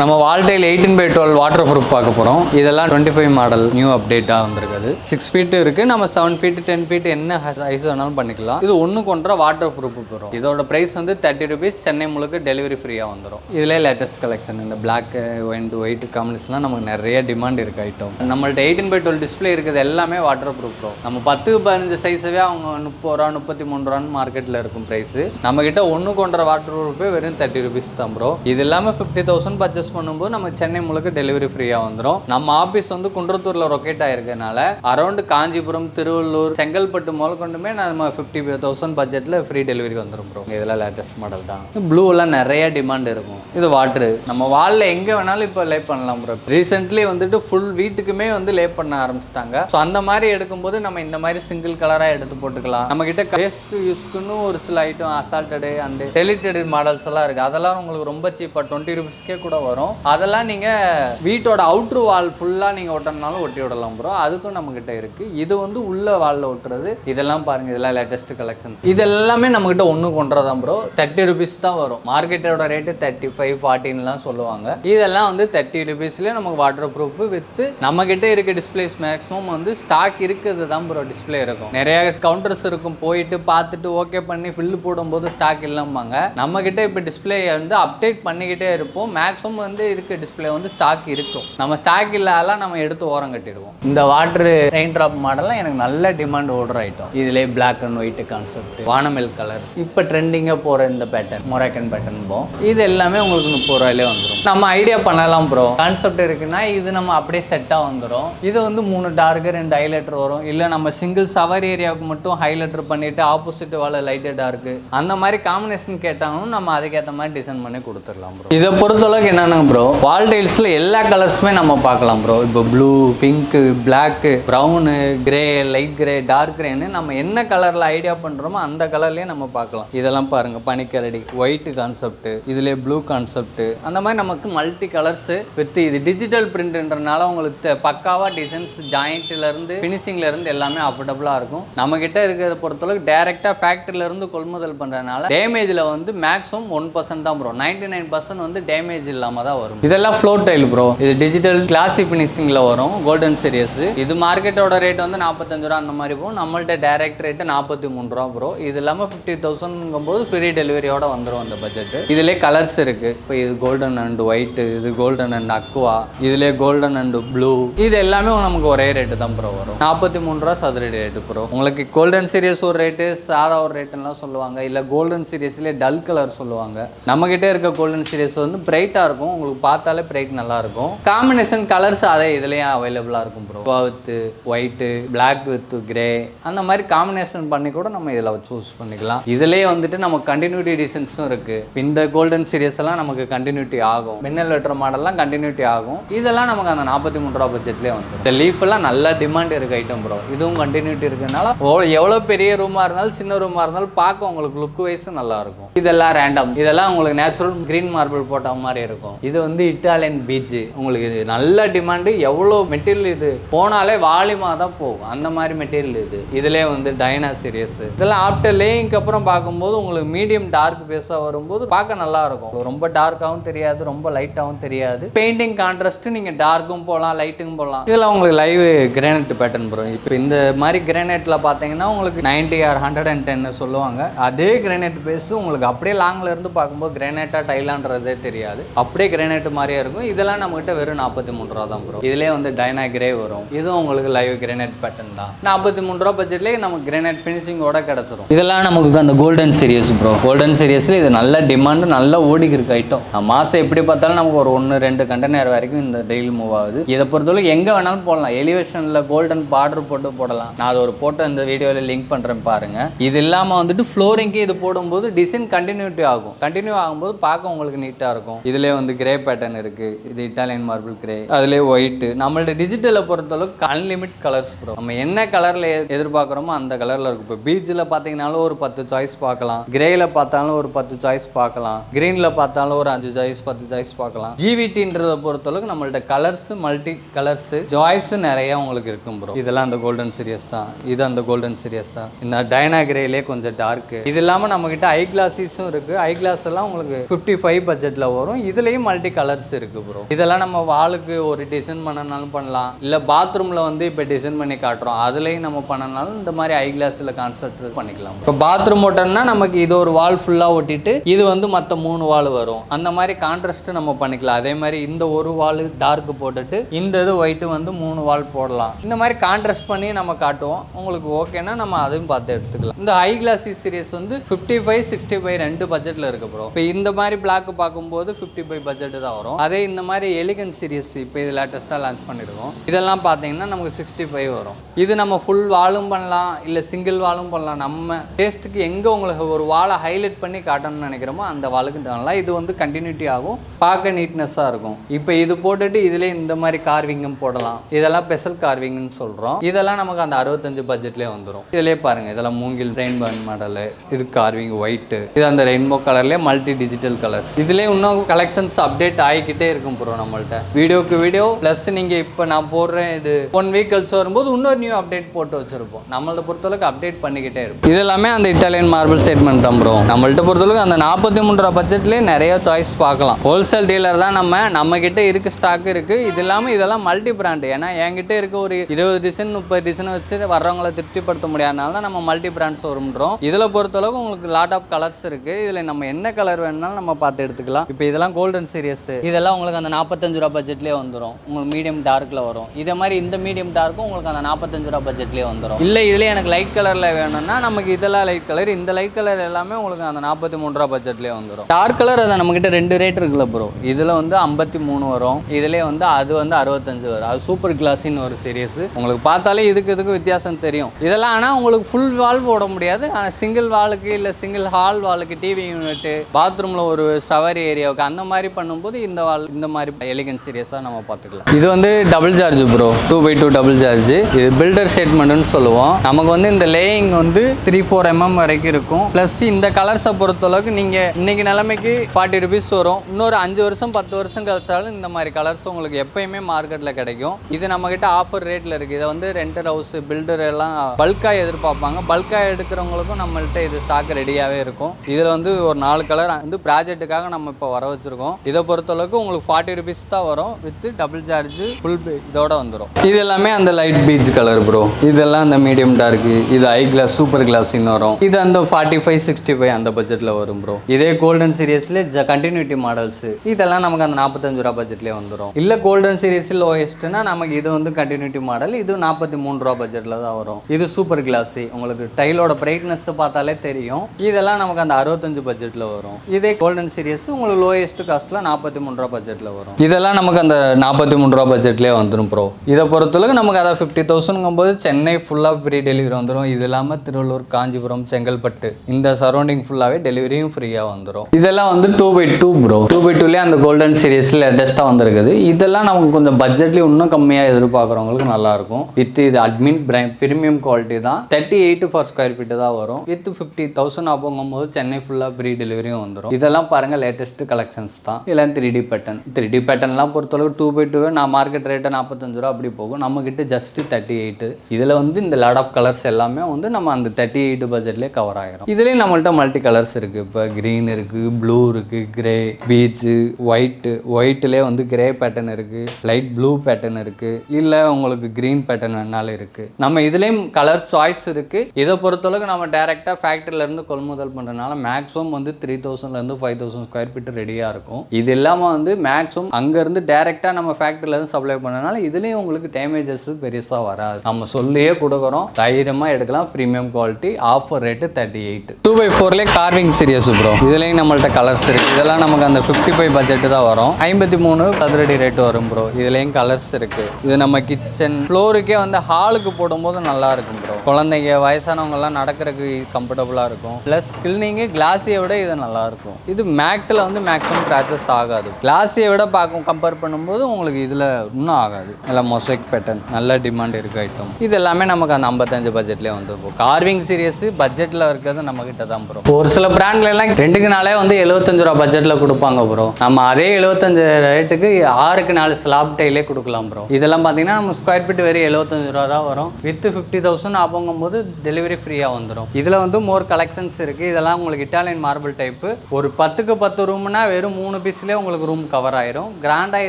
நம்ம wall tile eighteen by twelve waterproof பார்க்க போகிறோம் இதெல்லாம் டுவெண்ட்டி ஃபைவ் மாடல் நியூ அப்டேட்டாக வந்திருக்குது. சிக்ஸ் ஃபீட்டு இருக்குது நம்ம செவன் ஃபீட் டென் ஃபீட் என்ன சைஸ் வேணாலும் பண்ணிக்கலாம். இது ஒன்று கொண்டா வாட்டர் ப்ரூஃப் வரும் இதோட ப்ரைஸ் வந்து தேர்ட்டி ருபீஸ் சென்னை முழுக்க டெலிவரி ஃப்ரீயாக வந்துடும் இதிலே லேட்டஸ்ட் கலெக்ஷன் இந்த பிளாக் அண்ட் ஒயிட் காம்பினேஷன்லாம் நமக்கு நிறைய டிமாண்ட் இருக்கு ஐட்டம் நம்மள்ட்ட எயிட்டின் பை டுவெல் டிஸ்பிளே இருக்குது. எல்லாமே வாட்டர் ப்ரூஃப் வரும் நம்ம பத்து பதினஞ்சு சைஸவே அவங்க முப்பது ரூபா முப்பத்தி மூணு ரூபான்னு மார்க்கெட்டில் இருக்கும் ப்ரைஸ் நம்மக்கிட்ட ஒன்று கொண்டா வாட்டர் ப்ரூஃபே வெறும் தேர்ட்டி ருபீஸ் தான் ப்ரோ இது இல்லாமல் ஃபிஃப்டி தௌசண்ட் பர்ச்சேஸ் பண்ணும்போது நம்ம சென்னை முழுக்க டெலிவரி ஃப்ரீயாக வந்துடும் நம்ம ஆஃபீஸ் வந்து குன்றத்தூரில் ரொக்கேட் ஆயிருக்கனால அரௌண்ட் காஞ்சிபுரம் திருவள்ளூர் செங்கல்பட்டு முதல் கொண்டுமே நம்ம ஃபிஃப்டி தௌசண்ட் பட்ஜெட்டில் ஃப்ரீ டெலிவரி வந்துடும் ப்ரோ இதெல்லாம் லேட்டஸ்ட் மாடல் தான். ப்ளூலாம் நிறைய டிமாண்ட் இருக்கும். இது வாட்ரு நம்ம வாலில் எங்கே வேணாலும் இப்போ லே பண்ணலாம் ப்ரோ ரீசெண்ட்லி வந்துட்டு ஃபுல் வீட்டுக்குமே வந்து லே பண்ண ஆரம்பிச்சிட்டாங்க. ஸோ அந்த மாதிரி எடுக்கும்போது நம்ம இந்த மாதிரி சிங்கிள் கலராக எடுத்து போட்டுக்கலாம். நம்ம கிட்ட வேஸ்ட் யூஸ்க்குன்னு ஒரு சில item assorted and deleted models எல்லாம் இருக்குது அதெல்லாம் உங்களுக்கு ரொம்ப சீப்பாக டுவெண்ட்டி ருபீஸ்க்கே கூட வரும். அதெல்லாம் நீங்கள் வீட்டோட அவுட்ரு வால் ஃபுல்லாக நீங்கள் ஒட்டணுனாலும் ஒட்டி விடலாம் ப்ரோ அதுக்கும் நம்மக்கிட்ட இருக்குது இது வந்து உள்ள வாலில் ஒட்டுறது. இதெல்லாம் பாருங்கள் இதெல்லாம் லேட்டஸ்ட் கலெக்ஷன்ஸ் இது எல்லாமே நம்மக்கிட்ட ஒன்று கொண்டுறதான் ப்ரோ தேர்ட்டி ருபீஸ் தான் வரும். மார்க்கெட்டோட ரேட்டு தேர்ட்டி ஃபைவ் ஃபார்ட்டின்லாம் சொல்லுவாங்க. இதெல்லாம் வந்து தேர்ட்டி ருபீஸ்லேயே நமக்கு வாட்டர் ப்ரூஃப் வித்து நம்மக்கிட்ட இருக்க டிஸ்பிளேஸ் மேக்ஸிமம் வந்து ஸ்டாக் இருக்கிறது தான் ப்ரோ டிஸ்பிளே இருக்கும். நிறைய கவுண்டர்ஸ் இருக்கும். போயிட்டு பார்த்துட்டு ஓகே பண்ணி ஃபில்லு போடும்போது ஸ்டாக் இல்லாமாங்க நம்மக்கிட்ட இப்போ டிஸ்பிளே வந்து அப்டேட் பண்ணிக்கிட்டே இருப்போம். மேக்ஸிமம் வந்து இருக்க டிஸ்பிளே வந்து ஸ்டாக் இருக்கும். நம்ம ஸ்டாக் இல்லாதெல்லாம் நம்ம எடுத்து ஓரம் கட்டிடுவோம். இந்த வாட்டர் ரெயின் ட்ராப் மாடல்லாம் எனக்கு நல்ல டிமாண்ட் ஓடுற ஐட்டம் இதுலேயே பிளாக் அண்ட் ஒயிட் கான்செப்ட் வானமெல் கலர் இப்போ ட்ரெண்டிங்காக போகிற இந்த பேட்டர்ன் மொராக்கன் பேட்டர்ன் போம் இது எல்லாமே உங்களுக்கு முப்பது ரூபாயிலே வந்துடும் நம்ம ஐடியா பண்ணலாம் ப்ரோ கான்செப்ட் இருக்குன்னா இது நம்ம அப்படியே செட்டாக வந்துடும் இது வந்து மூணு டார்க்கு ரெண்டு ஹைலைட்டர் வரும். இல்லை நம்ம சிங்கிள் சவர் ஏரியாவுக்கு மட்டும் ஹைலைட்டர் பண்ணிட்டு ஆப்போசிட் வாழ லைட்டு டார்க்கு அந்த மாதிரி காம்பினேஷன் கேட்டாலும் நம்ம அதுக்கேற்ற மாதிரி டிசைன் பண்ணி கொடுத்துடலாம் ப்ரோ இதை பொறுத்தளவுக்கு என்னென்ன ப்ரோ வால் டைல்ஸில் எல்லா கலர்ஸுமே நம்ம பார்க்கலாம் ப்ரோ இப்போ blue pink black brown grey light grey dark கிரேன்னு நம்ம என்ன கலரில் ஐடியா பண்ணுறோமோ அந்த கலர்லேயே நம்ம பார்க்கலாம். இதெல்லாம் பாருங்க பனிக்கரடி ஒயிட் கான்செப்ட் இதுலேயே ப்ளூ கான்செப்ட் அந்த மாதிரி நமக்கு மல்டி கலர்ஸு வித் இது டிஜிட்டல் பிரிண்ட்ன்றனால உங்களுக்கு பக்காவாக டிசைன்ஸ் ஜாயிண்ட்லேருந்து இருந்து ஃபினிஷிங்ல இருந்து எல்லாமே அஃபோர்டபுளாக இருக்கும். நம்ம கிட்ட இருக்கிறத பொறுத்தளவுக்கு டேரெக்டாக ஃபேக்ட்ரியிலேருந்து கொள்முதல் பண்ணுறதுனால டேமேஜில் வந்து மேக்ஸிமம் ஒன் பர்சன்ட் தான் ப்ரோ நைன்டி நைன் பர்சன்ட் வந்து டேமேஜ் இல்லாமல் தான் வரும். இதெல்லாம் ஃப்ளோர் டைல் ப்ரோ இது டிஜிட்டல் கிளாசிக் ஃபினிஷிங்கில் வரும். கோல்டன் சீரியஸ் இது மார்க்கெட்டோட ரேட் வந்து நாற்பத்தஞ்சு ரூபா அந்த மாதிரி போகும். நம்மள்ட்ட டைரக்ட் ரேட்டு நாற்பத்தி மூணு ரூபா ப்ரோ இது இல்லாமல் ஃபிஃப்டி தௌசண்ட்ங்கும் போது ஃப்ரீ டெலிவரியோட வந்துடும் அந்த பட்ஜெட் இதுலேயே கலர்ஸ் இருக்கு. இப்போ இது கோல்டன் அண்ட் ஒயிட்டு இது கோல்டன் அண்ட் அக்வா இதுலேயே கோல்டன் அண்ட் ப்ளூ இது எல்லாமே நமக்கு ஒரே ரேட்டு தான் ப்ரோ வரும். நாற்பத்தி மூணு ரூபா சதுரடி ரேட்டு ப்ரோ உங்களுக்கு கோல்டன் சீரியஸ் ஒரு ரேட்டு சாதா ஒரு ரேட்டுலாம் சொல்லுவாங்க. இல்லை கோல்டன் சீரியஸ்லேயே டல் கலர் சொல்லுவாங்க. நம்மக்கிட்ட இருக்க கோல்டன் சீரியஸ் வந்து பிரைட்டாக இருக்கும். உங்களுக்கு பார்த்தாலே பிரைட் நல்லா இருக்கும் காம்பினேஷன் கலர்ஸ் அதே இதுலேயும் அவைலபிளாக இருக்கும் bro with white black with grey அந்த மாதிரி காம்பினேஷன் பண்ணி கூட நம்ம இதில் சூஸ் பண்ணிக்கலாம். இதுலேயே வந்துட்டு நம்ம கண்டினியூட்டி டிசைன்ஸும் இருக்கு. இந்த கோல்டன் சீரியஸ் எல்லாம் நமக்கு கண்டினியூட்டி ஆகும். மின்னல் வெட்டுற மாடல்லாம் கண்டினியூட்டி ஆகும். இதெல்லாம் நமக்கு அந்த நாற்பத்தி மூணு ரூபா பட்ஜெட்லேயே வந்துடும் இந்த லீஃப் எல்லாம் நல்ல டிமாண்ட் இருக்கு ஐட்டம் ப்ரோ இதுவும் கண்டினியூட்டி இருக்கிறதுனால எவ்வளோ பெரிய ரூமாக இருந்தாலும் சின்ன ரூமாக இருந்தாலும் பார்க்க உங்களுக்கு லுக் வைஸும் நல்லா இருக்கும். இதெல்லாம் ரேண்டம் இதெல்லாம் உங்களுக்கு நேச்சுரல் கிரீன் மார்பிள் போட்ட மாதிரி இருக்கும். இது வந்து இட்டாலியன் பீச்சு உங்களுக்கு இது நல்ல டிமாண்டு எவ்வளோ மெட்டீரியல் இது? போனாலே வாலிமாக தான் போகும். அந்த மாதிரி மெட்டீரியல் இது. இதுலேயே வந்து டைனா சீரியஸ் இதெல்லாம் ஆஃப்டர் லேயிங்க்கு அப்புறம் பார்க்கும்போது உங்களுக்கு மீடியம் டார்க் பேஸாக வரும்போது பார்க்க நல்லா இருக்கும். ரொம்ப டார்க்காகவும் தெரியாது ரொம்ப லைட்டாகவும் தெரியாது. பெயிண்டிங் கான்ட்ராஸ்ட் நீங்கள் டார்க்கும் போகலாம் லைட்டுக்கும் போகலாம் இதில் உங்களுக்கு லைவ் கிரானைட் பேட்டர்ன் வரும் இப்போ இந்த மாதிரி கிரானைட்டில் பார்த்தீங்கன்னா உங்களுக்கு 90 ஆர் ஹண்ட்ரட் அண்ட் டென்னு சொல்லுவாங்க. அதே கிரானைட் பேஸ் உங்களுக்கு அப்படியே லாங்கில் இருந்து பார்க்கும்போது கிரானைட்டாக டைலான்றதே தெரியாது. அப்படியே கிரானைட் மாதிரியே இருக்கும். இதெல்லாம் நம்மகிட்ட வெறும் நாற்பத்தி மூணு ரூபா தான் ப்ரோ இதுலேயே வந்து டைனா கிரே வரும். இதுவும் உங்களுக்கு லைவ் கிரானைட் பேட்டர்ன் தான். நாற்பத்தி மூணு ரூபா பட்ஜெட்லேயே நமக்கு கிரானைட் ஃபினிஷிங்கோட கிடச்சிரும். இதெல்லாம் நமக்கு அந்த கோல்டன் சீரியஸ் ப்ரோ கோல்டன் சீரியஸில் இது நல்ல டிமாண்டு நல்லா ஓடிக்கு இருக்கு ஐட்டம் மாதம் எப்படி பார்த்தாலும் நமக்கு ஒரு ஒன்று ரெண்டு கண்டெய்னர் வரைக்கும் இந்த டெய்லி மூவ் ஆகுது. இதை பொறுத்தவரைக்கும் எங்கே வேணாலும் போடலாம். எலிவேஷனில் கோல்டன் பார்டர் போட்டு போடலாம். நான் அது ஒரு போட்டோ இந்த வீடியோவில் லிங்க் பண்ணுறேன் பாருங்க. இது இல்லாமல் வந்துட்டு ஃப்ளோரிங்க்கு இது போடும்போது டிசைன் கண்டினியூட்டி ஆகும். கண்டினியூ ஆகும்போது பார்க்க உங்களுக்கு நீட்டாக இருக்கும். இதுலேயே வந்து கிரே பேட்டர்ன் இருக்குது இது இட்டாலியன் மார்பிள் கிரே அதுலேயே ஒயிட்டு நம்மள்ட்ட டிஜிட்டலை பொறுத்தளவுக்கு அன்லிமிட் கலர்ஸ் ப்ரோ நம்ம என்ன கலரில் எதிர்பார்க்குறோமோ அந்த கலரில் இருக்கும். இப்போ பீச்சில் பார்த்தீங்கனாலும் ஒரு பத்து சாய்ஸ் பார்க்கலாம் கிரேயில் பார்த்தாலும் ஒரு பத்து சாய்ஸ் பார்க்கலாம் க்ரீனில் பார்த்தாலும் ஒரு அஞ்சு சாய்ஸ் பத்து சாய்ஸ் பார்க்கலாம் ஜிவிடின்றதை பொறுத்தளவுக்கு நம்மள்ட்ட கலர்ஸ் மல்டி கலர்ஸ் சாய்ஸ் நிறைய உங்களுக்கு இருக்கும் ப்ரோ இதெல்லாம் அந்த கோல்டன் சீரியஸ் தான். இது அந்த கோல்டன் சீரியஸ் தான். இந்த டைனா கிரேலே கொஞ்சம் டார்க்கு இது இல்லாமல் நம்மக்கிட்ட ஐ கிளாஸஸும் இருக்குது ஐ கிளாஸ் எல்லாம் உங்களுக்கு ஃபிஃப்டி ஃபைவ் பட்ஜெட்டில் வரும். இதுலேயும் மல்டி கலர்ஸ் இருக்கு ப்ரோ இதெல்லாம் நம்ம வாளுக்கு ஒரு டிசைன் பண்ணனாலும் பண்ணலாம். இல்லை பாத்ரூமில் வந்து இப்போ டிசைன் பண்ணி காட்டுறோம். அதுலேயும் நம்ம பண்ணனாலும் இந்த மாதிரி ஐ கிளாஸில் கான்செப்ட் பண்ணிக்கலாம் இப்போ பாத்ரூம் ஓட்டம்னா நமக்கு இது ஒரு வால் ஃபுல்லாக ஒட்டிட்டு இது வந்து மற்ற மூணு வால் வரும். அந்த மாதிரி கான்ட்ராஸ்ட் நம்ம பண்ணிக்கலாம். அதே மாதிரி இந்த ஒரு வால் டார்க் போட்டுட்டு இந்த இது ஒயிட்டு வந்து மூணு வால் போடலாம். இந்த மாதிரி கான்ட்ராஸ்ட் பண்ணி நம்ம காட்டுவோம். உங்களுக்கு ஓகேனா நம்ம அதையும் பார்த்து எடுத்துக்கலாம். இந்த ஹை கிளாசி சீரியஸ் வந்து ஃபிஃப்டி ஃபைவ் சிக்ஸ்டி ஃபைவ் ரெண்டு பட்ஜெட்டில் இருக்கு ப்ரோ இப்போ இந்த மாதிரி பிளாக் பார்க்கும்போது ஃபிஃப்டி ஃபைவ் பட்ஜெட்டு தான் வரும். அதே இந்த மாதிரி எலிகன் சீரிஸ் இப்போ இது லேட்டஸ்ட்டாக லான்ச் பண்ணியிருக்கோம் இதெல்லாம் பார்த்தீங்கன்னா நமக்கு சிக்ஸ்டி ஃபைவ் வரும். இது நம்ம ஃபுல் வாலும் பண்ணலாம் இல்லை சிங்கிள் வாலும் பண்ணலாம். நம்ம டேஸ்ட்டுக்கு எங்கே உங்களுக்கு ஒரு வாழை ஹைலைட் பண்ணி காட்டணும்னு நினைக்கிறோமோ அந்த வாளுக்கு பண்ணலாம் இது வந்து கண்டினியூட்டி ஆகும். பார்க்க நீட்னஸாக இருக்கும். இப்போ இது போட்டுட்டு இதிலே இந்த மாதிரி கார்விங்கும் போடலாம். இதெல்லாம் ஸ்பெஷல் கார்விங்னு சொல்கிறோம் இதெல்லாம் நமக்கு அந்த அறுபத்தஞ்சு பட்ஜெட்லேயே வந்துடும் இதிலே பாருங்க இதெல்லாம் மூங்கில் ரெயின்போ மாடலு இது கார்விங் ஒயிட்டு இது அந்த ரெயின்போ கலர்லேயே மல்டி டிஜிட்டல் கலர்ஸ் இதுலேயே இன்னும் கலெக்ஷன்ஸ் அப்டேட் ஆகிக்கிட்டே இருக்கும் ப்ரோ நம்மள்ட்ட. வீடியோக்கு வீடியோ ப்ளஸ் நீங்கள் இப்போ நான் போடுறேன் இது ஒன் வீக் கழிச்சு வரும்போது இன்னொரு நியூ அப்டேட் போட்டு வச்சிருப்போம். நம்மள்ட்ட பொறுத்தளவுக்கு அப்டேட் பண்ணிக்கிட்டே இருக்கும். இது எல்லாமே அந்த இட்டாலியன் மார்பிள் ஸ்டேட்மெண்ட் தான் ப்ரோ நம்மள்ட்ட பொறுத்தளவுக்கு அந்த நாற்பத்தி மூன்று ரூபா பட்ஜெட்லேயே நிறைய சாய்ஸ் பார்க்கலாம். ஹோல்சேல் டீலர் தான் நம்ம நம்ம கிட்ட இருக்க ஸ்டாக் இருக்கு. இது இல்லாமல் இதெல்லாம் மல்டி பிராண்ட் ஏன்னா என்கிட்ட இருக்க ஒரு இருபது டிசைன் முப்பது டிசைன் வச்சு வர்றவங்கள திருப்திப்படுத்த முடியாதனால தான் நம்ம மல்டி பிராண்ட் ஷோரூம்ன்றோம் இதில் பொறுத்தளவுக்கு உங்களுக்கு லாட் ஆஃப் கலர்ஸ் இருக்கு. இதில் நம்ம என்ன கலர் வேணாலும் நம்ம பார்த்து எடுத்துக்கலாம். இப்போ இதெல்லாம் கோல்டன் சீரியஸ் இதெல்லாம் உங்களுக்கு அந்த நாற்பத்தஞ்சு ரூபா பட்ஜெட்லேயே வந்துடும் உங்களுக்கு மீடியம் டார்க்கில் வரும். இதே மாதிரி இந்த மீடியம் டார்க்கும் உங்களுக்கு அந்த நாற்பத்தஞ்சு ரூபா பட்ஜெட்லேயே வந்துடும் இல்லை இதில் எனக்கு லைட் கலரில் வேணும்னா நமக்கு இதெல்லாம் லைட் கலர் இந்த லைட் கலர் எல்லாமே உங்களுக்கு அந்த நாற்பத்தி மூணு ரூபா பட்ஜெட்லேயே வந்துடும் டார்க் கலர் அதை நம்மக்கிட்ட ரெண்டு ரேட் இருக்குல்ல ப்ரோ இதில் வந்து ஐம்பத்தி மூணு வரும். இதுலேயே வந்து அது வந்து அறுபத்தஞ்சு வரும். அது சூப்பர் கிளாஸின்னு ஒரு சீரியஸ் உங்களுக்கு பார்த்தாலே இதுக்கு இதுக்கு வித்தியாசம் தெரியும். இதெல்லாம் ஆனால் உங்களுக்கு ஃபுல் வால் போட முடியாது. ஆனால் சிங்கிள் வாலுக்கு இல்லை சிங்கிள் ஹால் வாலுக்கு டிவி யூனிட்டு பாத்ரூமில் ஒரு ஷவர் ஏரியாவுக்கு அந்த மாதிரி பண்ணும்போது இந்த வால் இந்த மாதிரி எலிகன் சீரியஸாக நம்ம பார்த்துக்கலாம். இது வந்து double charge bro two by two double charge இது பில்டர் ஸ்டேட்மெண்ட்னு சொல்லுவோம். நமக்கு வந்து இந்த லேயிங் வந்து த்ரீ ஃபோர் எம்எம் வரைக்கும் இருக்கும். ப்ளஸ் இந்த கலர்ஸை பொறுத்தளவுக்கு நீங்கள் இன்னைக்கு நிலைமைக்கு ஃபார்ட்டி ருபீஸ் வரும். இன்னொரு அஞ்சு வருஷம் பத்து வருஷம் கழிச்சாலும் இந்த மாதிரி கலர்ஸ் உங்களுக்கு எப்பயுமே மார்க்கெட்டில் கிடைக்கும். இது நம்மக்கிட்ட ஆஃபர் ரேட்டில் இருக்குது இதை வந்து ரெண்டர் ஹவுஸ் பில்டர் எல்லாம் பல்காக எதிர்பார்ப்பாங்க. பல்காக எடுக்கிறவங்களுக்கும் நம்மள்கிட்ட இது ஸ்டாக் ரெடியாகவே இருக்கும். இதில் வந்து ஒரு நாலு கலர் வந்து ப்ராஜெக்ட்டுக்காக நம்ம இப்போ வர வச்சுருக்கோம். இதை பொறுத்தளவுக்கு உங்களுக்கு ஃபார்ட்டி ருபீஸ் தான் வரும் வித் டபுள் சார்ஜ் ஃபுல் இதோட வந்துடும் இது எல்லாமே அந்த லைட் பீச் கலர் ப்ரோ இதெல்லாம் அந்த மீடியம் டார்க்கு இது ஐ கிளாஸ் சூப்பர் கிளாஸ்ன்னு வரும். இது அந்த ஃபார்ட்டி ஃபைவ் சிக்ஸ்டி ஃபைவ் அந்த பட்ஜெட்டில் வரும் ப்ரோ இதே கோல்டன் சீரியஸ்ல கண்டினியூட்டி மாடல்ஸ் இதெல்லாம் நமக்கு அந்த நாற்பத்தஞ்சு ரூபா பட்ஜெட்லேயே வந்துடும் இல்லை கோல்டன் சீரியஸ் லோயஸ்ட்னா நமக்கு இது வந்து கண்டினியூட்டி மாடல் இது நாற்பத்தி மூணு ரூபா பட்ஜெட்டில் தான் வரும். இது சூப்பர் கிளாஸ் உங்களுக்கு டைலோட பிரைட்னஸ் பார்த்தாலே தெரியும். இதெல்லாம் நமக்கு அந்த அறுபத்தஞ்சு பட்ஜெட்டில் வரும். இதே கோல்டன் சீரியஸ் உங்களுக்கு லோயஸ்ட் காஸ்ட்டில் நாற்பத்தி மூணு ரூபா பட்ஜெட்டில் வரும். இதெல்லாம் நமக்கு அந்த நாற்பத்தி மூணு ரூபா பட்ஜெட்லேயே வந்துடும் ப்ரோ இதை பொறுத்தளவுக்கு நமக்கு அதாவது ஃபிஃப்டி தௌசண்ட்ங்கும் போது சென்னை ஃபுல்லாக ஃப்ரீ டெலிவரி வந்துடும் இது இல்லாமல் திருவள்ளூர் காஞ்சிபுரம் செங்கல்பட்டு இந்த சரௌண்டிங் ஃபுல்லாகவே டெலிவரியும் ஃப்ரீயாக வந்துடும் இதெல்லாம் வந்து two by two bro two by டூலேயே அந்த கோல்டன் சீரியஸில் லேட்டஸ்ட்டாக வந்திருக்குது. இதெல்லாம் நமக்கு கொஞ்சம் பட்ஜெட்லேயும் இன்னும் கம்மியாக எதிர்பார்க்குறவங்களுக்கு நல்லாயிருக்கும். வித் இது அட்மின் பிரீமியம் குவாலிட்டி தான். Thirty eight for square feet தான் வரும். வித் ஃபிஃப்டி தௌசண்ட் அப்போங்கும் போது சென்னை ஃபுல்லாக ஃப்ரீ டெலிவரியும் வந்துடும் இதெல்லாம் பாருங்கள் லேட்டஸ்ட் கலெக்ஷன்ஸ் தான். இதெல்லாம் three D pattern three D பேட்டர்ன்லாம் பொறுத்தளவு டூ பை டூவே நான் மார்க்கெட் ரேட்டை நாற்பத்தஞ்சு ரூபா அப்படி போகும். நம்மக்கிட்ட ஜஸ்ட்டு தேர்ட்டி எயிட்டு இதில் வந்து இந்த லாட் ஆஃப் கலர்ஸ் எல்லாமே வந்து நம்ம அந்த தேர்ட்டி எயிட் பட்ஜெட்லேயே கவர் ஆகிரும் இதுலேயும் நம்மள்ட்ட மல்டி கலர்ஸ் இருக்குது இப்போ க்ரீன் இருக்குது ப்ளூ இருக்குது கிரே பீச்சு ஒயிட்டு ஒயிட்டிலே வந்து கிரே பேட்டர்ன் இருக்குது லைட் ப்ளூ பேட்டர்ன் இருக்குது இல்லை உங்களுக்கு க்ரீன் பேட்டர்ன் வேணாலும் இருக்குது நம்ம இதுலேயும் கலர் சாய்ஸ் இருக்குது இதை பொறுத்தளவுக்கு நம்ம டேரெக்டாக ஃபேக்ட்ரியிலேருந்து கொள்முதல் பண்ணுறதுனால மேக்ஸிமம் வந்து த்ரீ தௌசண்ட்லேருந்து ஃபைவ் தௌசண்ட் ஸ்கொயர் ஃபீட் ரெடியாக இருக்கும். இது இல்லாமல் வந்து மேக்ஸும் அங்கேருந்து டேரெக்டாக நம்ம ஃபேக்ட்ரியிலேருந்து சப்ளை பண்ணனால இதுலேயும் உங்களுக்கு டேமேஜஸ் பெருசாக வராது. நம்ம சொல்லியே கொடுக்குறோம். தைரியமாக எடுக்கலாம். Premium quality offer rate thirty eight two by ஃபோர்லேயே carving series bro இதுலேயும் நம்மள்ட்ட கலர்ஸ் இருக்குது இதெல்லாம் நமக்கு அந்த ஃபிஃப்டி ஃபைவ் பட்ஜெட்டு தான் வரும். ஐம்பத்தி மூணு சதுரடி ரேட் வரும் ப்ரோ இதுலேயும் கலர்ஸ் இருக்குது இது நம்ம கிச்சன் ஃப்ளோருக்கே வந்து ஹாலுக்கு போடும்போது நல்லா இருக்கும் ப்ரோ குழந்தைங்க வயசானவங்கலாம் நடக்கிறதுக்கு கம்ஃபர்டபுளாக இருக்கும். ப்ளஸ் கிளினிங்கு கிளாஸியை விட இது நல்லா இருக்கும். இது மேக்டில் வந்து மேக்ஸிமம் கிராச்சஸ் ஆகாது. கிளாஸியை விட பார்க்கும் கம்பேர் பண்ணும்போது உங்களுக்கு இதில் இன்னும் ஆகாது. நல்லா மொசைக் பேட்டர்ன் நல்ல டிமாண்ட் இருக்க ஐட்டம் இது எல்லாமே நமக்கு அந்த ஐம்பத்தஞ்சு பட்ஜெட்லேயே வந்துருக்கும் கார்விங் சீரியஸ் பட்ஜெட்டில் இருக்கிறது நம்ம கிட்ட தான் ப்ரோ ஒரு சில பிராண்ட்ல எல்லாம் ரெண்டுக்கு நாளே வந்து எழுபத்தஞ்சு ரூபா பட்ஜெட்டில் கொடுப்பாங்க ப்ரோ நம்ம அதே எழுபத்தஞ்சு ரேட்டுக்கு ஆறுக்கு நாலு ஸ்லாப் டைலே கொடுக்கலாம் ப்ரோ இதெல்லாம் பார்த்தீங்கன்னா நம்ம ஸ்கொயர் ஃபீட் வெறும் எழுபத்தஞ்சு ரூபா தான் வரும். வித் ஃபிஃப்டி தௌசண்ட் ஆகுங்கும் போது டெலிவரி ஃப்ரீயாக வந்துடும் இதில் வந்து மோர் கலெக்ஷன்ஸ் இருக்குது இதெல்லாம் உங்களுக்கு இட்டாலியன் மார்பிள் டைப்பு ஒரு பத்துக்கு பத்து ரூம்னா வெறும் மூணு பீஸ் ருபீஸ்லேயே உங்களுக்கு ரூம் கவர் ஆயிரும் கிராண்டாக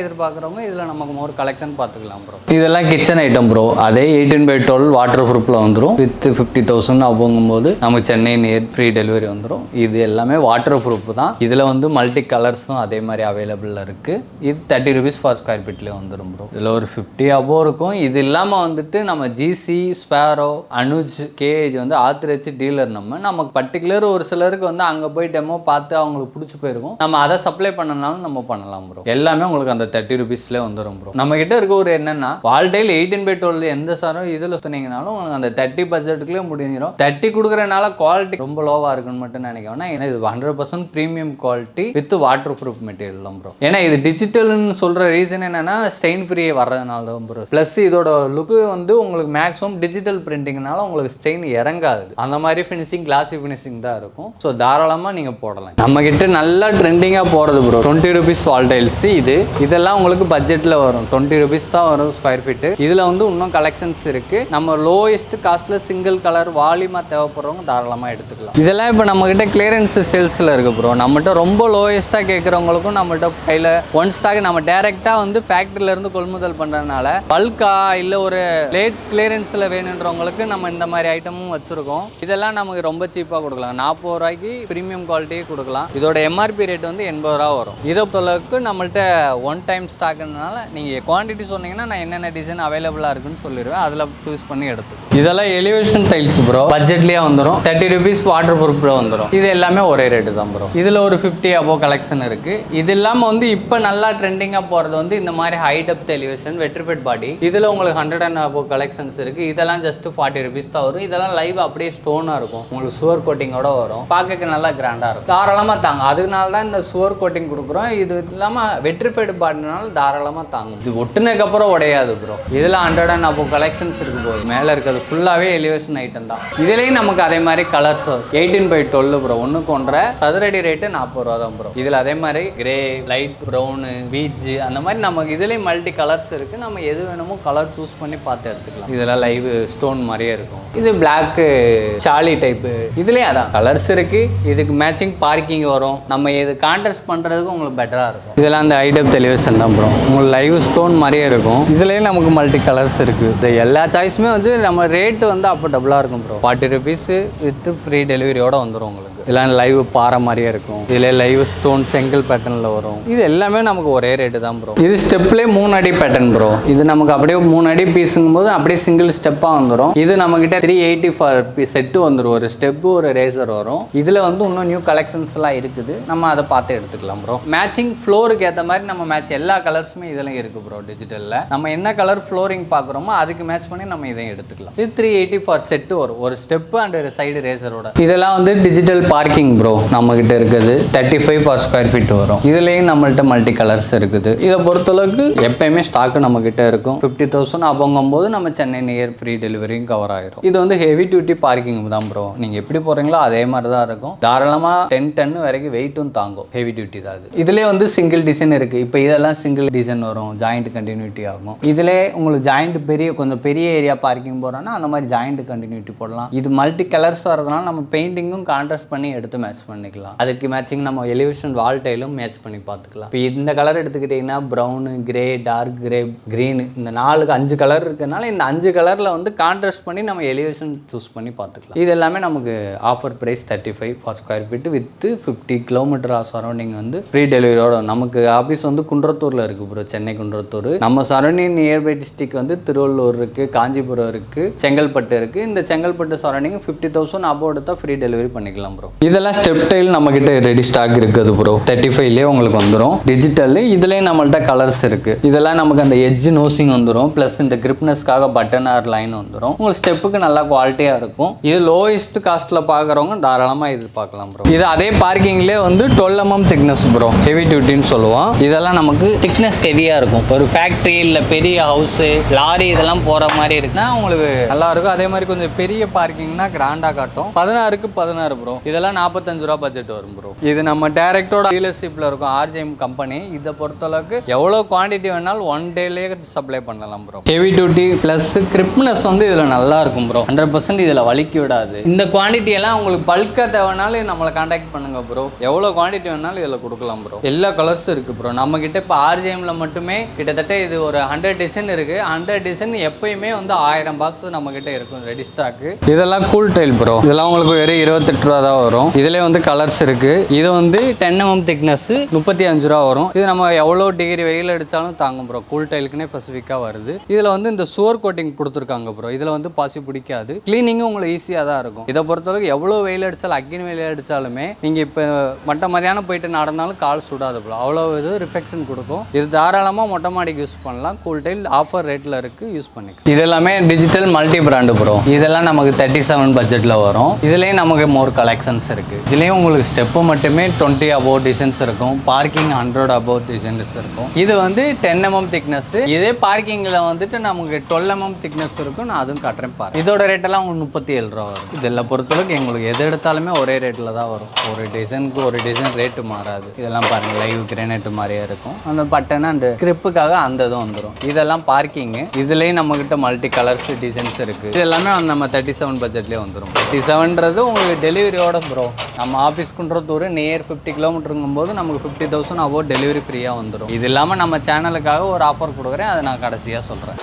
எதிர்பார்க்குறவங்க இதில் நமக்கு மோர் கலெக்ஷன் பார்த்துக்கலாம் ப்ரோ இதெல்லாம் கிச்சன் ஐட்டம் ப்ரோ அதே எயிட்டீன் பை டுவெல் வாட்டர் ப்ரூஃபில் வந்துடும் வித் ஃபிஃப்டி தௌசண்ட் போகும்போது நமக்கு சென்னை நியர் ஃப்ரீ டெலிவரி வந்துடும் இது எல்லாமே வாட்டர் ப்ரூஃப் தான். இதில் வந்து மல்டி கலர்ஸும் அதே மாதிரி அவைலபிளில் இருக்குது இது தேர்ட்டி ருபீஸ் ஃபார் ஸ்கொயர் ஃபீட்லேயே வந்துடும் ப்ரோ இதில் ஒரு ஃபிஃப்டி அபோவ் இருக்கும். இது இல்லாமல் வந்துட்டு நம்ம ஜிசி ஸ்பேரோ அனுஜ் கேஏஜ் வந்து ஆத்திரச்சு டீலர் நம்ம. நமக்கு பர்டிகுலர் ஒரு சிலருக்கு வந்து அங்கே போய் டெமோ பார்த்து அவங்களுக்கு பிடிச்சி போயிருக்கும். நம்ம அதை சப்ளை பண்ண பண்ணனாலும் நம்ம பண்ணலாம் ப்ரோ எல்லாமே உங்களுக்கு அந்த தேர்ட்டி ருபீஸ்லேயே வந்துடும் ப்ரோ நம்ம கிட்ட இருக்க ஒரு என்னன்னா வால்டைல் எயிட்டீன் பை டுவெல் எந்த சாரும் இதில் சொன்னீங்கனாலும் உங்களுக்கு அந்த தேர்ட்டி பட்ஜெட்டுக்குள்ளே முடிஞ்சிடும் தேர்ட்டி கொடுக்குறனால குவாலிட்டி ரொம்ப லோவாக இருக்குன்னு மட்டும் நினைக்க வேணா ஏன்னா இது hundred percent premium quality with water proof material தான் ப்ரோ ஏன்னா இது டிஜிட்டல்னு சொல்கிற ரீசன் என்னன்னா ஸ்டெயின் ஃப்ரீ வர்றதுனால தான் ப்ரோ ப்ளஸ் இதோட லுக்கு வந்து உங்களுக்கு மேக்ஸிமம் டிஜிட்டல் பிரிண்டிங்னால உங்களுக்கு ஸ்டெயின் இறங்காது. அந்த மாதிரி ஃபினிஷிங் கிளாசி ஃபினிஷிங் தான் இருக்கும். ஸோ தாராளமாக நீங்கள் போடலாம். நம்ம கிட்ட நல்லா ட்ரெண்டிங்காக போகிறது bro twenty rupees wall tiles இது இதெல்லாம் உங்களுக்கு பட்ஜெட்டில் வரும். டுவெண்ட்டி ருபீஸ் தான் வரும் ஸ்கொயர் ஃபீட்டு இதில் வந்து இன்னும் கலெக்ஷன்ஸ் இருக்குது நம்ம லோயஸ்ட் காஸ்ட்டில் சிங்கிள் கலர் வால்யூமாக தேவைப்படுறவங்க தாராளமாக எடுத்துக்கலாம். இதெல்லாம் இப்போ நம்மக்கிட்ட கிளியரன்ஸ் சேல்ஸில் இருக்குது ப்ரோ நம்மகிட்ட ரொம்ப லோயஸ்ட்டாக கேட்குறவங்களுக்கும் நம்மகிட்ட கையில் ஒன் ஸ்டாக் நம்ம டேரெக்டாக வந்து ஃபேக்ட்ரியிலேருந்து கொள்முதல் பண்ணுறதுனால பல்கா இல்லை ஒரு லேட் கிளியரன்ஸில் வேணுன்றவங்களுக்கு நம்ம இந்த மாதிரி ஐட்டமும் வச்சுருக்கோம். இதெல்லாம் நமக்கு ரொம்ப சீப்பாக கொடுக்கலாம். நாற்பது ரூபாய்க்கு ப்ரீமியம் குவாலிட்டியே கொடுக்கலாம். இதோட எம்ஆர்பி ரேட் வந்து எண்பது ரூபா வரும். இதை பொறுத்தளவுக்கு நம்மள்ட்ட ஒன் டைம் ஸ்டாக்னால நீங்கள் குவான்டிட்டி சொன்னீங்கன்னா நான் என்னென்ன டிசைன் அவைலபிளாக இருக்குன்னு சொல்லிடுவேன். அதில் சூஸ் பண்ணி எடுத்து இதெல்லாம் எலிவேஷன் டைல்ஸ் ப்ரோ பட்ஜெட்லேயே வந்துடும் தேர்ட்டி ருபீஸ் வாட்டர் ப்ரோ வந்துடும் இது எல்லாமே ஒரே ரேட்டு தான் ப்ரோ இதில் ஒரு ஃபிஃப்டி அபோ கலெக்ஷன் இருக்குது இது இல்லாமல் வந்து இப்போ நல்லா ட்ரெண்டிங்காக போகிறது வந்து இந்த மாதிரி high depth elevation vitrified body இதில் உங்களுக்கு ஹண்ட்ரட் அண்ட் அபோ கலெக்ஷன்ஸ் இருக்குது இதெல்லாம் ஜஸ்ட் ஃபார்ட்டி ருபீஸ் தான் வரும். இதெல்லாம் லைவ் அப்படியே ஸ்டோனாக இருக்கும். உங்களுக்கு சுவர் கோட்டிங்கோட வரும். பார்க்க நல்லா கிராண்டாக இருக்கும். தாராளமாக தாங்க. அதனால தான் இந்த சுவர் கோட்டிங் கொடுக்குறோம் இது இல்லாமல் வெட்ரிஃபைடு பாட்டினாலும் தாராளமாக தாங்கும். இது ஒட்டுனதுக்கப்புறம் உடையாது ப்ரோ இதில் ஹண்ட்ரட் அண்ட் அப்போ கலெக்ஷன்ஸ் இருக்கு போது மேலே இருக்கிறது ஃபுல்லாகவே எலிவேஷன் ஐட்டம் தான். இதுலேயும் நமக்கு அதே மாதிரி colours eighteen by twelve bro ஒன்றுக்கு ஒன்றரை. சதுரடி ரேட்டு நாற்பது ரூபா தான் ப்ரோ இதில் அதே மாதிரி கிரே லைட் ப்ரௌனு பீச் அந்த மாதிரி நமக்கு இதுலேயும் மல்டி கலர்ஸ் இருக்குது நம்ம எது வேணுமோ கலர் சூஸ் பண்ணி பார்த்து எடுத்துக்கலாம். இதெல்லாம் லைவ் ஸ்டோன் மாதிரியே இருக்கும். இது பிளாக்கு சாலி டைப்பு இதுலேயும் அதான். கலர்ஸ் இருக்குது இதுக்கு மேட்சிங் பார்க்கிங் வரும். நம்ம இது கான்ட்ராஸ்ட் அளவுக்கு உங்களுக்கு பெட்டராக இருக்கும். இதெல்லாம் அந்த ஐடப் டெலிவிஷன் தான் ப்ரோ உங்களுக்கு லைவ் ஸ்டோன் மாதிரியே இருக்கும். இதுலேயும் நமக்கு மல்டி கலர்ஸ் இருக்குது இந்த எல்லா சாய்ஸுமே வந்து நம்ம ரேட்டு வந்து அஃபோர்டபுளாக இருக்கும் bro forty rupees with free டெலிவரியோடு வந்துடும் உங்களுக்கு. இதெல்லாம் லைவ் பாறை மாதிரியே இருக்கும். இதில் லைவ் ஸ்டோன் செங்கல் பேட்டர்னில் வரும். இது எல்லாமே நமக்கு ஒரே ரேட்டு தான் ப்ரோ இது ஸ்டெப்லேயே மூணு அடி பேட்டர்ன் ப்ரோ இது நமக்கு அப்படியே மூணு அடி பீஸுங்கும் போது அப்படியே சிங்கிள் ஸ்டெப்பாக வந்துடும் இது நம்மக்கிட்ட த்ரீ எயிட்டி ஃபார் செட்டு வந்துடும் ஒரு ஸ்டெப்பு ஒரு ரேசர் வரும். இதில் வந்து இன்னும் நியூ கலெக்ஷன்ஸ்லாம் இருக்குது. நம்ம அதை பார்த்து எடுத்துக்கலாம் ப்ரோ மேட்சிங் ஃப்ளோருக்கு ஏற்ற மாதிரி நம்ம மேட்ச் எல்லா கலர்ஸுமே இதெல்லாம் இருக்குது ப்ரோ டிஜிட்டலில் நம்ம என்ன கலர் ஃப்ளோரிங் பார்க்குறோமோ அதுக்கு மேட்ச் பண்ணி நம்ம இதையும் எடுத்துக்கலாம். இது த்ரீ எயிட்டி ஃபார் செட்டு வரும் ஒரு ஸ்டெப்பு அண்ட் சைடு ரேசரோட இதெல்லாம் வந்து டிஜிட்டல் பார்க்கிங் ப்ரோ நம்ம கிட்ட இருக்குது. Thirty five per square feet வரும். இதுலேயும் நம்மள்ட்ட மல்டி கலர்ஸ் இருக்குது. இதை பொறுத்தளவுக்கு எப்பயுமே ஸ்டாக்கு நம்ம கிட்ட இருக்கும். ஃபிஃப்டி தௌசண்ட் அப்போங்கும் போது நம்ம சென்னை நியர் ஃப்ரீ டெலிவரியும் கவர் ஆயிரும். இது வந்து ஹெவி டியூட்டி பார்க்கிங் தான் ப்ரோ நீங்கள் எப்படி போகிறீங்களோ அதே மாதிரி தான் இருக்கும். தாராளமாக டென் டன் வரைக்கும் வெயிட்டும் தாங்கும். ஹெவி டியூட்டி தான் அது. இதுலேயே வந்து சிங்கிள் டிசைன் இருக்குது இப்போ இதெல்லாம் சிங்கிள் டிசைன் வரும். ஜாயிண்ட் கண்டினியூட்டி ஆகும். இதிலே உங்களுக்கு ஜாயிண்ட் பெரிய கொஞ்சம் பெரிய ஏரியா பார்க்கிங் போகிறோன்னா அந்த மாதிரி ஜாயிண்ட் கண்டினியூட்டி போடலாம். இது மல்டி கலர்ஸ் வரதுனால நம்ம பெயிண்டிங்கும் கான்ட்ராஸ்ட் பண்ணி எடுத்து மேட்ச் பண்ணிக்கலாம். அதுக்கு மேட்சிங் நம்ம எலிவேஷன் வால் டைலும் மேட்ச் பண்ணி பார்த்துக்கலாம். இப்போ இந்த கலர் எடுத்துக்கிட்டிங்கன்னா brown grey dark grey green இந்த நாலுக்கு அஞ்சு கலர் இருக்கிறதுனால இந்த அஞ்சு கலரில் வந்து கான்ட்ராஸ்ட் பண்ணி நம்ம எலிவேஷன் சூஸ் பண்ணி பார்த்துக்கலாம். இது எல்லாமே நமக்கு offer price thirty five for square feet with fifty kilometre surrounding வந்து ஃப்ரீ டெலிவரியோட நமக்கு ஆஃபீஸ் வந்து குன்றத்தூரில் இருக்குது ப்ரோ சென்னை குன்றத்தூர். நம்ம சரௌண்டிங் நியர்பை டிஸ்ட்ரிக் வந்து திருவள்ளூர் இருக்குது காஞ்சிபுரம் இருக்குது செங்கல்பட்டு இருக்குது இந்த Chengalpattu surrounding fifty thousand above எடுத்தால் ஃப்ரீ டெலிவரி பண்ணிக்கலாம் ப்ரோ இதெல்லாம் ஸ்டெப் டைல் நம்மக்கிட்ட ரெடி ஸ்டாக் இருக்குது ப்ரோ தேர்ட்டி ஃபைவ்லேயே உங்களுக்கு வந்துடும் டிஜிட்டல் இதுலேயும் நம்மள்ட்ட கலர்ஸ் இருக்குது இதெல்லாம் நமக்கு அந்த எஜ்ஜு நோசிங் வந்துடும் ப்ளஸ் இந்த கிரிப்னஸ்க்காக பட்டன் ஆர் லைன் வந்துடும் உங்களுக்கு ஸ்டெப்புக்கு நல்லா குவாலிட்டியாக இருக்கும். இது லோயஸ்ட் காஸ்ட்டில் பார்க்குறவங்க தாராளமாக இது பார்க்கலாம் ப்ரோ இது அதே பார்க்கிங்லேயே வந்து twelve MM thickness bro heavy டியூட்டின்னு சொல்லுவோம். இதெல்லாம் நமக்கு திக்னஸ் ஹெவியாக இருக்கும். ஒரு ஃபேக்ட்ரி இல்லை பெரிய ஹவுஸு லாரி இதெல்லாம் போகிற மாதிரி இருக்குன்னா உங்களுக்கு நல்லா இருக்கும். அதே மாதிரி கொஞ்சம் பெரிய பார்க்கிங்னா கிராண்டாக காட்டும். பதினாறுக்கு பதினாறு ப்ரோ இதெல்லாம் நாற்பத்தஞ்சு ரூபா பட்ஜெட் வரும் ப்ரோ இது நம்ம டேரக்டோட டீலர்ஷிப்பில் இருக்கும். ஆர்ஜிஎம் கம்பெனி இதை பொறுத்தளவுக்கு எவ்வளோ குவாண்டிட்டி வேணாலும் ஒன் டேலேயே சப்ளை பண்ணலாம் bro heavy duty plus gripness வந்து இதில் நல்லா இருக்கும் ப்ரோ ஹண்ட்ரட் பர்சன்ட் இதில் வலிக்கி விடாது. இந்த குவான்டிட்டி எல்லாம் உங்களுக்கு பல்காக தேவைனாலும் நம்மளை காண்டாக்ட் பண்ணுங்க ப்ரோ எவ்வளோ குவான்டிட்டி வேணாலும் இதில் கொடுக்கலாம் ப்ரோ எல்லா கலர்ஸும் இருக்குது ப்ரோ நம்ம கிட்ட இப்போ ஆர்ஜிஎம்ல மட்டுமே கிட்டத்தட்ட இது ஒரு ஹண்ட்ரட் டிசைன் இருக்குது ஹண்ட்ரட் டிசைன் எப்பயுமே வந்து ஆயிரம் பாக்ஸ் நம்ம கிட்ட இருக்கும் ரெடி ஸ்டாக்கு இதெல்லாம் கூல் டைல் ப்ரோ இதெல்லாம் உங்களுக்கு வெறும் இருபத்தெட்டு ரூபா தான் வரும். இதுலேயே வந்து கலர்ஸ் இருக்கு. இது வந்து டென் எம்எம் திக்னஸ் முப்பத்தி அஞ்சு ரூபா வரும். இது நம்ம எவ்வளோ டிகிரி வெயில் அடித்தாலும் தாங்கும் ப்ரோ கூல் டைலுக்குனே ஸ்பெசிஃபிக்காக வருது. இதில் வந்து இந்த சுவர் கோட்டிங் கொடுத்துருக்காங்க ப்ரோ இதில் வந்து பாசி பிடிக்காது. கிளீனிங்கும் உங்களுக்கு ஈஸியாக தான் இருக்கும். இதை பொறுத்தளவுக்கு எவ்வளோ வெயில் அடித்தாலும் அக்கினி வெயில் அடித்தாலுமே நீங்கள் இப்போ மட்ட மதியானம் போயிட்டு நடந்தாலும் கால் சுடாது போல். அவ்வளோ இது ரிஃபெக்ஷன் கொடுக்கும். இது தாராளமாக மொட்டை மாடிக்கு யூஸ் பண்ணலாம். கூல் டைல் ஆஃபர் ரேட்டில் இருக்குது யூஸ் பண்ணிக்கலாம். இதெல்லாமே டிஜிட்டல் மல்டி பிராண்டு ப்ரோ இதெல்லாம் நமக்கு தேர்ட்டி செவன் பட்ஜெட்டில் வரும். இதுலேயும் நமக்கு மோர் கலெக்ஷன்ஸ் இருக்குது இதுலேயும் உங்களுக்கு ஸ்டெப்பு மட்டுமே டுவெண்ட்டி அபோவ் டிசைன்ஸ் இருக்கும். பார்க்கிங் ஹண்ட்ரட் அபோவ் டிசைன்ஸ் இருக்கும். இது வந்து டென் எம்எம் திக்னஸ் இதே பார்க்கிங்கில் வந்துட்டு நமக்கு டுவெல் எம்எம் திக்னஸ் இருக்கும் நான் அதுவும் காட்டுறேன் பாரு இதோட ரேட்டெல்லாம் உங்களுக்கு முப்பத்தி ஏழு ரூபா வரும். இதெல்லாம் பொறுத்தளவுக்கு எங்களுக்கு எது எடுத்தாலுமே ஒரே ரேட்டில் தான் வரும். ஒரு டிசைனுக்கு ஒரு டிசைன் ரேட்டு மாறாது. இதெல்லாம் பாருங்க லைவ் கிரேனைட் மாதிரியே இருக்கும். அந்த பட்டன் அந்த கிரிப்புக்காக அந்த இதுவும் வந்துடும் இதெல்லாம் பார்க்கிங்கு இதுலேயும் நம்மக்கிட்ட மல்டி கலர்ஸ் டிசைன்ஸ் இருக்குது இது எல்லாமே நம்ம தேர்ட்டி செவன் பட்ஜெட்லேயே வந்துடும் தேர்ட்டி செவன்றது உங்களுக்கு டெலிவரியோட ப்ரோ நம்ம ஆஃபீஸ்க்குன்ற தூரம் நியர் ஃபிஃப்டி கிலோமீட்டருங்கும் போது நமக்கு ஃபிஃப்டி தௌசண்ட் அபோவ் டெலிவரி ஃப்ரீயாக வந்துடும் இது இல்லாமல் நம்ம சேனலுக்காக ஒரு ஆஃபர் கொடுக்குறேன் அதை நான் கடைசியாக சொல்கிறேன்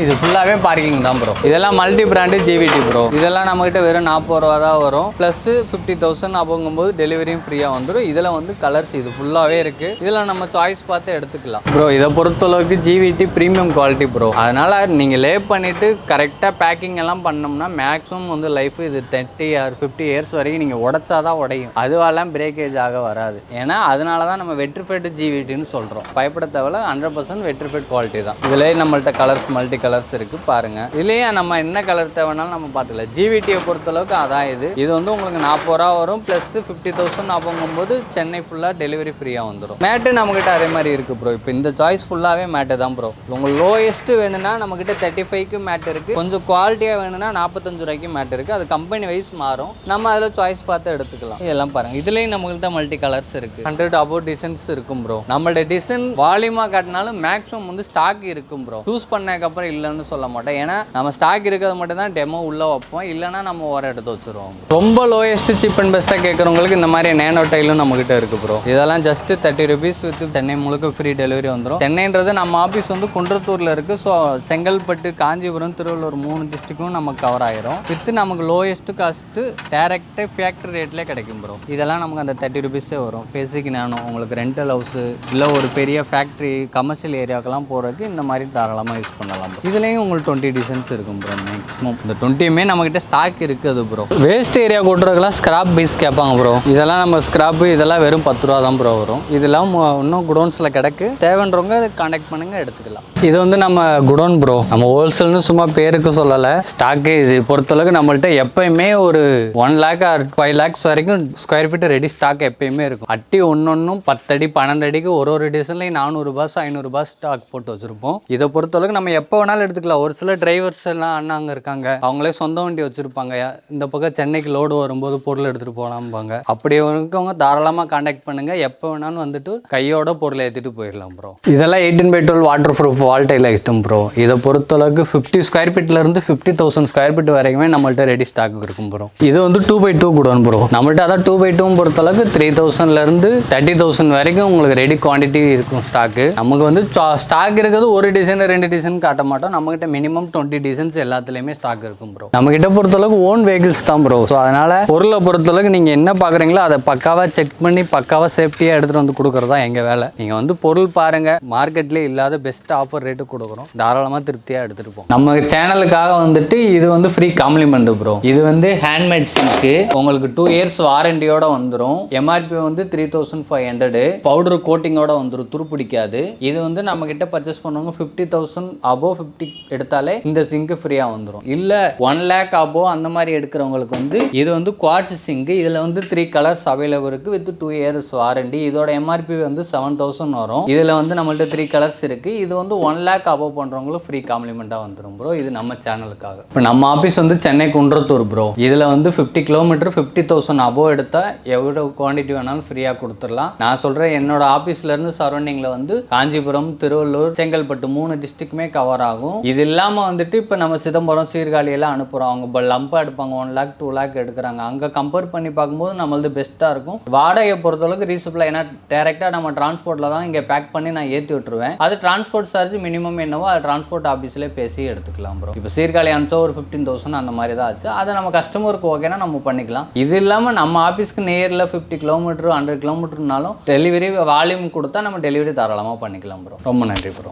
இது ஃபுல்லாகவே பார்க்கிங் தான் ப்ரோ இதெல்லாம் மல்டி பிராண்டு ஜிவிடி ப்ரோ இதெல்லாம் நம்மகிட்ட வெறும் நாற்பது ரூபா தான் வரும். ப்ளஸ் ஃபிஃப்டி தௌசண்ட் அப்படிங்கும்போது டெலிவரியும் ஃப்ரீயாக வந்துடும் இதில் வந்து கலர்ஸ் இது ஃபுல்லாகவே இருக்குது இதில் நம்ம சாய்ஸ் பார்த்து எடுத்துக்கலாம். ப்ரோ இதை பொறுத்தளவுக்கு ஜிவிடி ப்ரீமியம் குவாலிட்டி ப்ரோ அதனால் நீங்கள் லே பண்ணிவிட்டு கரெக்டாக பேக்கிங் எல்லாம் பண்ணோம்னா மேக்ஸிமம் வந்து லைஃப் இது தேர்ட்டி ஆர் ஃபிஃப்டி இயர்ஸ் வரைக்கும் நீங்கள் உடச்சா தான் உடையும். அதுவெல்லாம் பிரேக்கேஜ் ஆக வராது. ஏன்னா அதனால தான் நம்ம வெட்ரிஃபைடு ஜிவிடின்னு சொல்கிறோம் பயப்பட தேவையில்ல. ஹண்ட்ரட் பர்சன்ட் வெட்ரிஃபைட் குவாலிட்டி தான். இதிலே நம்மள்கிட்ட கலர்ஸ் மல்டி கலர்ஸ் இருக்கு பாருங்க. இதுலயே நம்ம என்ன கலர் தேவைனாலும் நம்ம பார்த்துக்கலாம். ஜிவிடியை பொறுத்தளவுக்கு அதான் இது. இது வந்து உங்களுக்கு நாற்பது ரூபா வரும் ப்ளஸ் ஃபிஃப்டி தௌசண்ட் அப்படிங்கும்போது சென்னை ஃபுல்லாக டெலிவரி ஃப்ரீயாக வந்துடும் மேட்டு நம்மகிட்ட அதே மாதிரி இருக்கு ப்ரோ இப்போ இந்த சாய்ஸ் ஃபுல்லாகவே மேட்டு தான் ப்ரோ உங்களுக்கு லோயஸ்ட் வேணும்னா நம்மகிட்ட தேர்ட்டி ஃபைவ்க்கு மேட் இருக்கு. கொஞ்சம் குவாலிட்டியாக வேணும்னா நாற்பத்தஞ்சு ரூபாய்க்கு மேட் இருக்கு. அது கம்பெனி வைஸ் மாறும். நம்ம அதில் சாய்ஸ் பார்த்து எடுத்துக்கலாம். இதெல்லாம் பாருங்க. இதுலேயும் நம்மகிட்ட மல்டி கலர்ஸ் இருக்கு. ஹண்ட்ரட் அபோவ் டிசைன்ஸ் இருக்கும் ப்ரோ நம்மளோட டிசைன் வால்யூமாக காட்டினாலும் மேக்ஸிமம் வந்து ஸ்டாக் இருக்கும் ப்ரோ சூஸ் பண்ணதுக்கப்புறம் இல்லைன்னு சொல்ல மாட்டேன். ஏன்னா நம்ம ஸ்டாக் இருக்கிறது மட்டும் தான் டெமோ உள்ளே வைப்போம். இல்லைன்னா நம்ம ஓர எடுத்து வச்சிருவோம். ரொம்ப லோயஸ்ட் சீப் அண்ட் பெஸ்ட்டாக கேட்குறவங்களுக்கு இந்த மாதிரி நேனோ டைலும் நம்மகிட்ட இருக்கு ப்ரோ இதெல்லாம் just thirty rupees with Chennai முழுக்க ஃப்ரீ டெலிவரி வந்துடும் சென்னைன்றது நம்ம ஆஃபீஸ் வந்து குன்றத்தூரில் இருக்குது ஸோ செங்கல்பட்டு காஞ்சிபுரம் திருவள்ளூர் மூணு டிஸ்ட்ரிக்கும் நமக்கு கவர் ஆயிரும். வித் நமக்கு லோயஸ்ட் காஸ்ட்டு டேரெக்டாக ஃபேக்ட்ரி ரேட்லேயே கிடைக்கும் ப்ரோ இதெல்லாம் நமக்கு அந்த தேர்ட்டி ருபீஸே வரும். பேசிக் நானும் உங்களுக்கு ரெண்டல் ஹவுஸு இல்லை ஒரு பெரிய ஃபேக்ட்ரி கமர்ஷியல் ஏரியாவுக்கெல்லாம் போகிறதுக்கு இந்த மாதிரி தாராளமாக யூஸ் பண்ணலாம் இதுலேயும் உங்களுக்கு டுவெண்ட்டி டிசைன்ஸ் இருக்கும் ப்ரோ மேக்ஸிமம் இந்த டுவெண்ட்டியுமே நம்மக்கிட்ட ஸ்டாக் இருக்குது ப்ரோ வேஸ்ட் ஏரியா கொட்டுறதுக்கெல்லாம் ஸ்கிராப் பீஸ் கேட்பாங்க ப்ரோ இதெல்லாம் நம்ம ஸ்கிராப்பு இதெல்லாம் வெறும் பத்து ரூபா தான் ப்ரோ வரும். இதெல்லாம் இன்னும் குடோன்ஸில் கிடக்கு. தேவைன்றவங்க கான்டாக்ட் பண்ணுங்க எடுத்துக்கலாம். இது வந்து நம்ம குடோன் ப்ரோ நம்ம ஹோல்சேல்னு சும்மா பேருக்கு சொல்லலை. ஸ்டாக்கு இது பொறுத்தளவுக்கு நம்மள்ட்ட எப்பயுமே ஒரு one lakh or five lakhs வரைக்கும் ஸ்கொயர் ஃபீட் ரெடி ஸ்டாக் எப்பயுமே இருக்கும். அட்டி ஒன்னொன்னும் பத்தடி பன்னெண்டு அடிக்கு ஒரு ஒரு டிசைன்லையும் நானூறுபா ஐநூறுபா ஸ்டாக் போட்டு வச்சிருப்போம். இதை பொறுத்தளவுக்கு நம்ம எப்போ வேணாலும் எடுத்துக்கலாம். ஒரு சில டிரைவர்ஸ் எல்லாம் அண்ணாங்க இருக்காங்க. அவங்களே சொந்த வண்டி வச்சிருப்பாங்க. இந்த பக்கம் சென்னைக்கு லோடு வரும்போது பொருள் எடுத்துட்டு போகலாம்பாங்க அப்படி இருக்கவங்க தாராளமாக கான்டாக்ட் பண்ணுங்க. எப்போ வேணாலும் வந்துட்டு கையோட பொருளை ஏற்றிட்டு போயிடலாம் ப்ரோ இதெல்லாம் eighteen by twelve water proof wall tile item bro இதை பொறுத்தளவுக்கு ஃபிஃப்டி ஸ்கொயர் ஃபீட்லேருந்து ஃபிஃப்டி தௌசண்ட் ஸ்கொயர் ஃபீட் வரைக்குமே நம்மள்ட்ட ரெடி ஸ்டாக் இருக்கும் ப்ரோ இது வந்து two by two godown bro நம்மள்ட்ட அதான் டூ பை டூ பொறுத்தளவுக்கு த்ரீ தௌசண்ட்லேருந்து தேர்ட்டி தௌசண்ட் வரைக்கும் உங்களுக்கு ரெடி குவான்டிட்டி இருக்கும் ஸ்டாக்கு நமக்கு வந்து ஸ்டாக் இருக்கிறது ஒரு டிசைன் ரெண்டு டிசைன் காட்ட மாட்டோம். நம்மகிட்ட மினிமம் டுவெண்ட்டி டிசைன்ஸ் எல்லாத்துலேயுமே ஸ்டாக் இருக்கும் ப்ரோ நம்மகிட்ட பொறுத்தளவுக்கு ஓன் வெஹிக்கிள்ஸ் தான் ப்ரோ ஸோ அதனால் பொருளை பொறுத்தளவுக்கு நீங்கள் என்ன பார்க்குறீங்களோ அதை பக்காவாக செக் பண்ணி பக்காவாக சேஃப்டியாக எடுத்துகிட்டு வந்து கொடுக்குறதா எங்கள் வேலை. நீங்கள் வந்து பொருள் பாருங்கள் மார்க்கெட்லேயே இல்லாத பெஸ்ட் ஆஃபர் ரேட்டு கொடுக்குறோம். தாராளமாக திருப்தியாக எடுத்துகிட்டு போகும் நம்ம சேனலுக்காக வந்துட்டு இது வந்து ஃப்ரீ காம்ப்ளிமெண்ட் ப்ரோ இது வந்து ஹேண்ட்மேட் சிங்க்கு உங்களுக்கு டூ இயர்ஸ் வாரண்டியோட வந்துடும் எம்ஆர்பி வந்து three thousand five hundred powder கோட்டிங்கோட வந்துடும் துருப்பிடிக்காது இது வந்து நம்ம கிட்ட பர்ச்சேஸ் பண்ணுவாங்க ஃபிஃப்டி தௌசண்ட் அபோவ் ஃபிஃப்டி எடுத்தாலே இந்த சிங்க்கு ஃப்ரீயாக வந்துடும் இல்லை ஒன் லேக் அபோவ் அந்த மாதிரி எடுக்கிறவங்களுக்கு வந்து இது வந்து குவாட்ஸ் சிங்க் இதில் வந்து த்ரீ கலர்ஸ் அவைலபிள் இருக்கு வித் டூ இயர்ஸ் வாரண்டி இதோட எம்ஆர்பி வந்து செவன் தௌசண்ட் வரும். இதில் வந்து நம்மள்ட்ட த்ரீ கலர்ஸ் இருக்கு. இது வந்து ஒன் லேக் அபோவ் பண்ணுறவங்களும் ஃப்ரீ காம்ப்ளிமெண்ட்டாக வந்துடும் ப்ரோ இது நம்ம சேனலுக்காக இப்போ நம்ம ஆஃபீஸ் வந்து சென்னை குன்றத்தூர் ப்ரோ இதில் வந்து fifty kilometre fifty thousand above எடுத்தால் எவ்வளோ குவான்டிட்டி வேணாலும் ஃப்ரீயாக கொடுத்துடலாம். நான் சொல்கிறேன் என்னோட ஆஃபீஸ்லேருந்து சரௌண்டிங்கில் வந்து காஞ்சிபுரம் திருவள்ளூர் செங்கல்பட்டு மூணு டிஸ்ட்ரிக்ட்மே கவர் ஆகும். இது இல்லாமல் வந்துட்டு இப்போ நம்ம சிதம்பரம் சீர்காழி எல்லாம் அனுப்புகிறோம் அவங்க இப்போ லம்பாக எடுப்பாங்க ஒன் லேக் டூ லேக் எடுக்கிறாங்க. அங்கே கம்பேர் பண்ணி பார்க்கும்போது நம்மளது பெஸ்ட்டாக இருக்கும். வாடகையை பொறுத்தளவுக்கு ரீசபிளாக ஏன்னா டேரெக்டாக நம்ம டிரான்ஸ்போர்ட்டில் தான் இங்கே பேக் பண்ணி நான் ஏற்றி விட்டுருவேன். அது டிரான்ஸ்போர்ட் சார்ஜ் மினிமம் என்னவோ அது டிரான்ஸ்போர்ட் ஆஃபீஸ்லேயே பேசி எடுத்துக்கலாம் ப்ரோ இப்போ சீர்காழி அனுப்பிச்சா ஒரு ஃபிஃப்டீன் தௌசண்ட் அந்த மாதிரி தான் ஆச்சு. அதை நம்ம கஸ்டமருக்கு ஓகேனா நம்ம பண்ணிக்கலாம். இது இல்லாமல் நம்ம ஆஃபீஸ்க்கு நேரில் ஃபிஃப்டி கிலோமீட்டர் ஹண்ட்ரட் கிலோமீட்டர்னாலும் டெலிவரி வால்யூம் கொடுத்தா நம்ம டெலிவரி தாராளமாக பண்ணிக்கலாம் ப்ரோ ரொம்ப நன்றி ப்ரோ